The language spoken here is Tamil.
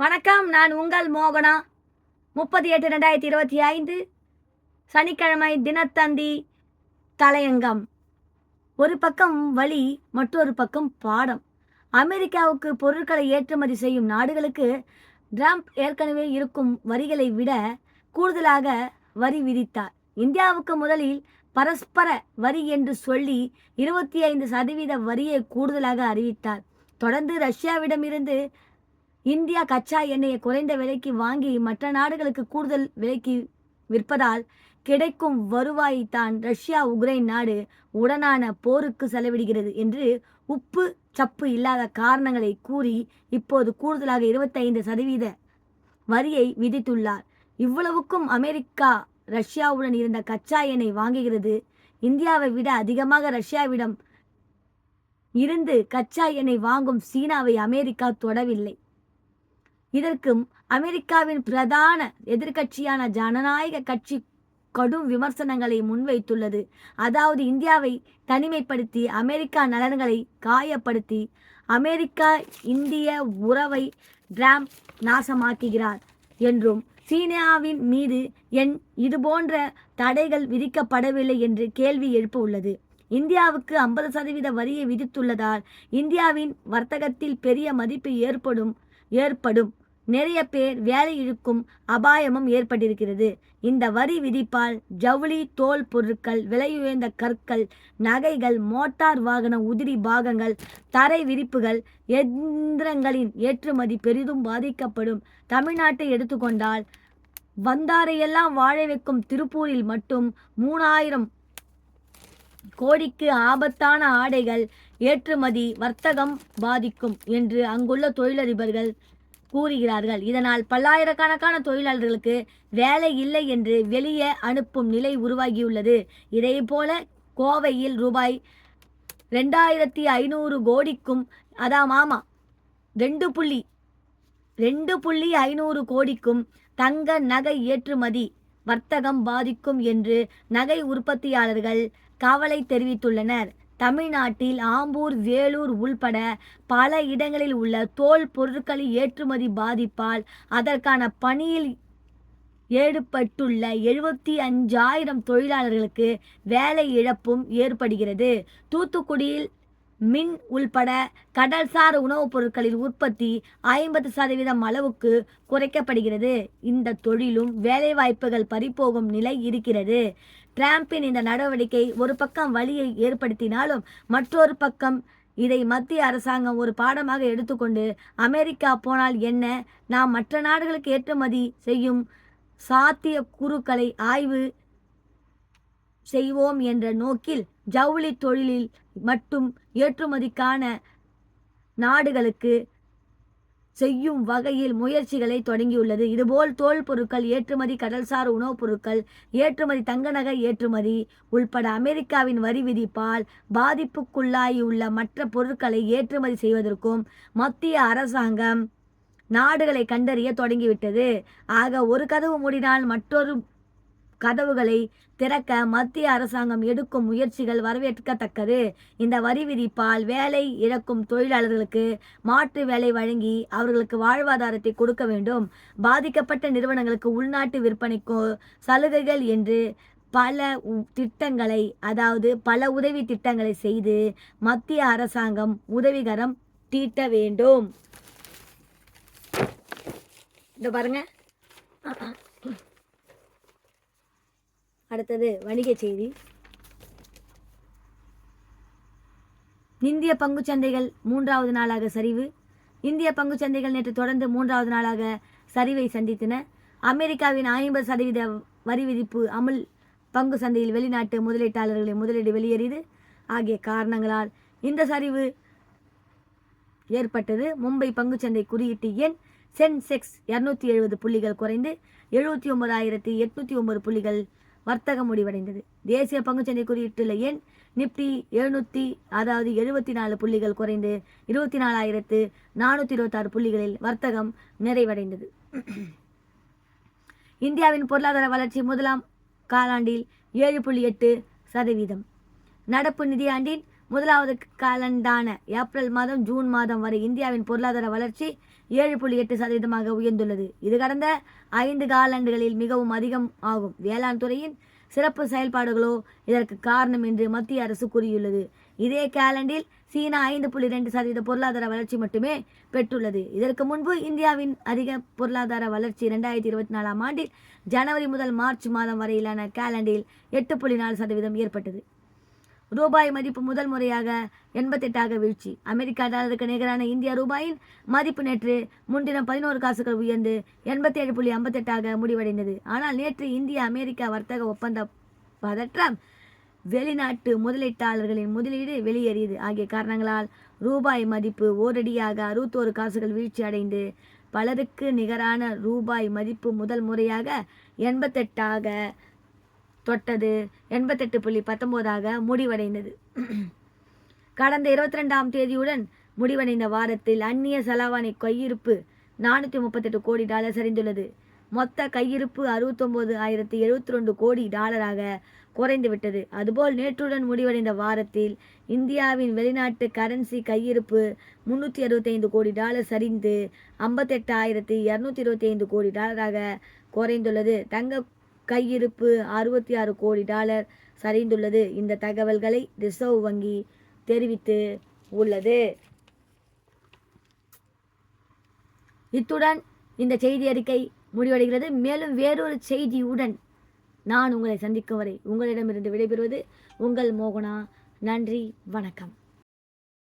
வணக்கம் நான் உங்கள் மோகனா. முப்பத்தி எட்டு ரெண்டாயிரத்தி இருபத்தி ஐந்து சனிக்கிழமை தினத்தந்தி தலையங்கம். ஒரு பக்கம் வழி மற்றொரு பக்கம் பாடம். அமெரிக்காவுக்கு பொருட்களை ஏற்றுமதி செய்யும் நாடுகளுக்கு ட்ரம்ப் ஏற்கனவே இருக்கும் வரிகளை விட கூடுதலாக வரி விதித்தார். இந்தியாவுக்கு முதலில் பரஸ்பர வரி என்று சொல்லி இருபத்தி ஐந்து சதவீத வரியை கூடுதலாக அறிவித்தார். தொடர்ந்து ரஷ்யாவிடமிருந்து இந்தியா கச்சா எண்ணெயை குறைந்த விலைக்கு வாங்கி மற்ற நாடுகளுக்கு கூடுதல் விலைக்கு விற்பதால் கிடைக்கும் வருவாயை தான் ரஷ்யா உக்ரைன் நாடு உடனான போருக்கு செலவிடுகிறது என்று உப்பு சப்பு இல்லாத காரணங்களை கூறி இப்போது கூடுதலாக இருபத்தைந்து சதவீத வரியை விதித்துள்ளார். இவ்வளவுக்கும் அமெரிக்கா ரஷ்யாவுடன் இருந்த கச்சா எண்ணெய் வாங்குகிறது. இந்தியாவை விட அதிகமாக ரஷ்யாவிடம் இருந்து கச்சா எண்ணெய் வாங்கும் சீனாவை அமெரிக்கா தொடவில்லை. இதற்கும் அமெரிக்காவின் பிரதான எதிர்க்கட்சியான ஜனநாயக கட்சி கடும் விமர்சனங்களை முன்வைத்துள்ளது. அதாவது இந்தியாவை தனிமைப்படுத்தி அமெரிக்கா நலன்களை காயப்படுத்தி அமெரிக்கா இந்திய உறவை டிராம்ப் நாசமாக்குகிறார் என்றும் சீனாவின் மீது என் இதுபோன்ற தடைகள் விதிக்கப்படவில்லை என்று கேள்வி எழுப்ப உள்ளது இந்தியாவுக்கு ஐம்பது சதவீத வரியை விதித்துள்ளதால் இந்தியாவின் வர்த்தகத்தில் பெரிய மதிப்பு ஏற்படும் ஏற்படும். நிறைய பேர் வேலை இழுக்கும் அபாயமும் ஏற்பட்டிருக்கிறது. இந்த வரி விதிப்பால் ஜவுளி தோல் பொருட்கள் விலையுயர்ந்த கற்கள் நகைகள் மோட்டார் வாகன உதிரி பாகங்கள் தரை விரிப்புகள் எந்திரங்களின் ஏற்றுமதி பெரிதும் பாதிக்கப்படும். தமிழ்நாட்டை எடுத்துக்கொண்டால் வந்தாரையெல்லாம் வாழ வைக்கும் திருப்பூரில் மட்டும் மூணாயிரம் கோடிக்கு ஆபத்தான ஆடைகள் ஏற்றுமதி வர்த்தகம் பாதிக்கும் என்று அங்குள்ள தொழிலதிபர்கள் கூறுகிறார்கள். இதனால் பல்லாயிரக்கணக்கான தொழிலாளர்களுக்கு வேலை இல்லை என்று வெளியே அனுப்பும் நிலை உருவாகியுள்ளது. இதே போல கோவையில் ரூபாய் ரெண்டாயிரத்தி ஐநூறு கோடிக்கும் அதாம் ஆமாம் ரெண்டு புள்ளி ரெண்டு புள்ளி ஐநூறு கோடிக்கும் தங்க நகை ஏற்றுமதி வர்த்தகம் பாதிக்கும் என்று நகை உற்பத்தியாளர்கள் கவலை தெரிவித்துள்ளனர். தமிழ்நாட்டில் ஆம்பூர் வேலூர் உள்பட பல இடங்களில் உள்ள தோல் பொருட்களின் ஏற்றுமதி பாதிப்பால் அதற்கான பணியில் ஈடுபட்டுள்ள எழுபத்தி அஞ்சாயிரம் தொழிலாளர்களுக்கு வேலை இழப்பும் ஏற்படுகிறது. தூத்துக்குடியில் மின் உள்பட கடல்சார் உணவுப் பொருட்களின் உற்பத்தி ஐம்பது சதவீதம் அளவுக்கு குறைக்கப்படுகிறது. இந்த தொழிலும் வேலைவாய்ப்புகள் பறிபோகும் நிலை இருக்கிறது. டிராம்பின் இந்த நடவடிக்கை ஒரு பக்கம் வழியை ஏற்படுத்தினாலும் மற்றொரு பக்கம் இதை மத்திய அரசாங்கம் ஒரு பாடமாக எடுத்துக்கொண்டு அமெரிக்கா போனால் என்ன? நாம் மற்ற நாடுகளுக்கு ஏற்றுமதி செய்யும் சாத்திய குறுக்களை ஆய்வு செய்வோம் என்ற நோக்கில் ஜவுளி தொழிலில் மட்டும் ஏற்றுமதிக்கான நாடுகளுக்கு செய்யும் வகையில் முயற்சிகளை தொடங்கியுள்ளது. இதுபோல் தோல் பொருட்கள் ஏற்றுமதி கடல்சார் உணவுப் பொருட்கள் ஏற்றுமதி தங்க நகை ஏற்றுமதி உள்பட அமெரிக்காவின் வரி விதிப்பால் பாதிப்புக்குள்ளாகியுள்ள மற்ற பொருட்களை ஏற்றுமதி செய்வதற்கும் மத்திய அரசாங்கம் நாடுகளை கண்டறிய தொடங்கிவிட்டது. ஆக ஒரு கதவு மூடினால் மற்றொரு கதவுகளை திறக்க மத்திய அரசாங்கம் எடுக்கும் முயற்சிகள் வரவேற்கத்தக்கது. இந்த வரி விதிப்பால் வேலை இழக்கும் தொழிலாளர்களுக்கு மாற்று வேலை வழங்கி அவர்களுக்கு வாழ்வாதாரத்தை கொடுக்க வேண்டும். பாதிக்கப்பட்ட நிறுவனங்களுக்கு உள்நாட்டு விற்பனைக்கு சலுகைகள் என்று பல உ- திட்டங்களை அதாவது பல உதவி திட்டங்களை செய்து மத்திய அரசாங்கம் உதவிகரம் தீட்ட வேண்டும். இந்த பாருங்க. அடுத்தது வணிக செய்தி. இந்திய பங்குச்சந்தைகள் மூன்றாவது நாளாக சரிவு. இந்திய பங்குச்சந்தைகள் நேற்று தொடர்ந்து மூன்றாவது நாளாக சரிவை சந்தித்தன. அமெரிக்காவின் ஐம்பது சதவீத வரி விதிப்பு அமுல் பங்கு சந்தையில் வெளிநாட்டு முதலீட்டாளர்களை முதலீடு வெளியேறியது. ஆகிய காரணங்களால் இந்த சரிவு ஏற்பட்டது. மும்பை பங்குச்சந்தை குறியீட்டு எண் சென்செக்ஸ் இரநூத்தி எழுபது புள்ளிகள் குறைந்து எழுபத்தி ஒன்பதாயிரத்தி எட்நூத்தி ஒன்பது புள்ளிகள் வர்த்தகம் முடிவடைந்தது. தேசிய பங்குச்சந்தை குறியீட்டுள்ள எண் நிப்டி எழுநூற்றி அதாவது எழுபத்தி நாலு புள்ளிகள் குறைந்து இருபத்தி நாலாயிரத்து நானூற்றி இருபத்தாறு புள்ளிகளில் வர்த்தகம் நிறைவடைந்தது. இந்தியாவின் பொருளாதார வளர்ச்சி முதலாம் காலாண்டில் ஏழு புள்ளி எட்டு சதவீதம். நடப்பு நிதியாண்டின் முதலாவது காலண்டான ஏப்ரல் மாதம் ஜூன் மாதம் வரை இந்தியாவின் பொருளாதார வளர்ச்சி ஏழு புள்ளி எட்டு சதவீதமாக உயர்ந்துள்ளது. இது கடந்த ஐந்து காலாண்டுகளில் மிகவும் அதிகம் ஆகும். வேளாண் துறையின் சிறப்பு செயல்பாடுகளோ இதற்கு காரணம் என்று மத்திய அரசு கூறியுள்ளது. இதே காலண்டில் சீனா ஐந்து புள்ளி ரெண்டு சதவீத பொருளாதார வளர்ச்சி மட்டுமே பெற்றுள்ளது. இதற்கு முன்பு இந்தியாவின் அதிக பொருளாதார வளர்ச்சி இரண்டாயிரத்தி இருபத்தி நாலாம் ஆண்டில் ஜனவரி முதல் மார்ச் மாதம் வரையிலான காலண்டில் எட்டு புள்ளி நாலு சதவீதம் ஏற்பட்டது. ரூபாய் மதிப்பு முதல் முறையாக எண்பத்தெட்டாக வீழ்ச்சி. அமெரிக்கா டாலருக்கு நிகரான இந்திய ரூபாயின் மதிப்பு நேற்று முன்தினம் பதினோரு காசுகள் உயர்ந்து எண்பத்தேழு புள்ளி ஐம்பத்தெட்டாக முடிவடைந்தது. ஆனால் நேற்று இந்திய அமெரிக்கா வர்த்தக ஒப்பந்த பதற்றம் வெளிநாட்டு முதலீட்டாளர்களின் முதலீடு வெளியேறியது. ஆகிய காரணங்களால் ரூபாய் மதிப்பு ஓரடியாக அறுபத்தோரு காசுகள் வீழ்ச்சி அடைந்து பலருக்கு நிகரான ரூபாய் மதிப்பு முதல் முறையாக எண்பத்தெட்டாக தொட்டது. எண்பத்தெட்டு புள்ளி பத்தொம்போதாக முடிவடைந்தது. கடந்த இருபத்தி ரெண்டாம் தேதியுடன் முடிவடைந்த வாரத்தில் அந்நிய செலாவணி கையிருப்பு நானூற்றி முப்பத்தெட்டு கோடி டாலர் சரிந்துள்ளது. மொத்த கையிருப்பு அறுபத்தொம்போது ஆயிரத்தி எழுபத்தி ரெண்டு கோடி டாலராக குறைந்துவிட்டது. அதுபோல் நேற்றுடன் முடிவடைந்த வாரத்தில் இந்தியாவின் வெளிநாட்டு கரன்சி கையிருப்பு முன்னூற்றி அறுபத்தைந்து கோடி டாலர் சரிந்து ஐம்பத்தெட்டு ஆயிரத்தி இரநூத்தி இருபத்தி ஐந்து கோடி டாலராக குறைந்துள்ளது. தங்க கையிருப்பு அறுபத்தி ஆறு கோடி டாலர் சரிந்துள்ளது. இந்த தகவல்களை ரிசர்வ் வங்கி தெரிவித்து உள்ளது. இத்துடன் இந்த செய்தி அறிக்கை முடிவடைகிறது. மேலும் வேறொரு செய்தியுடன் நான் உங்களை சந்திக்கும் வரை உங்களிடமிருந்து விடைபெறுவது உங்கள் மோகனா. நன்றி வணக்கம்.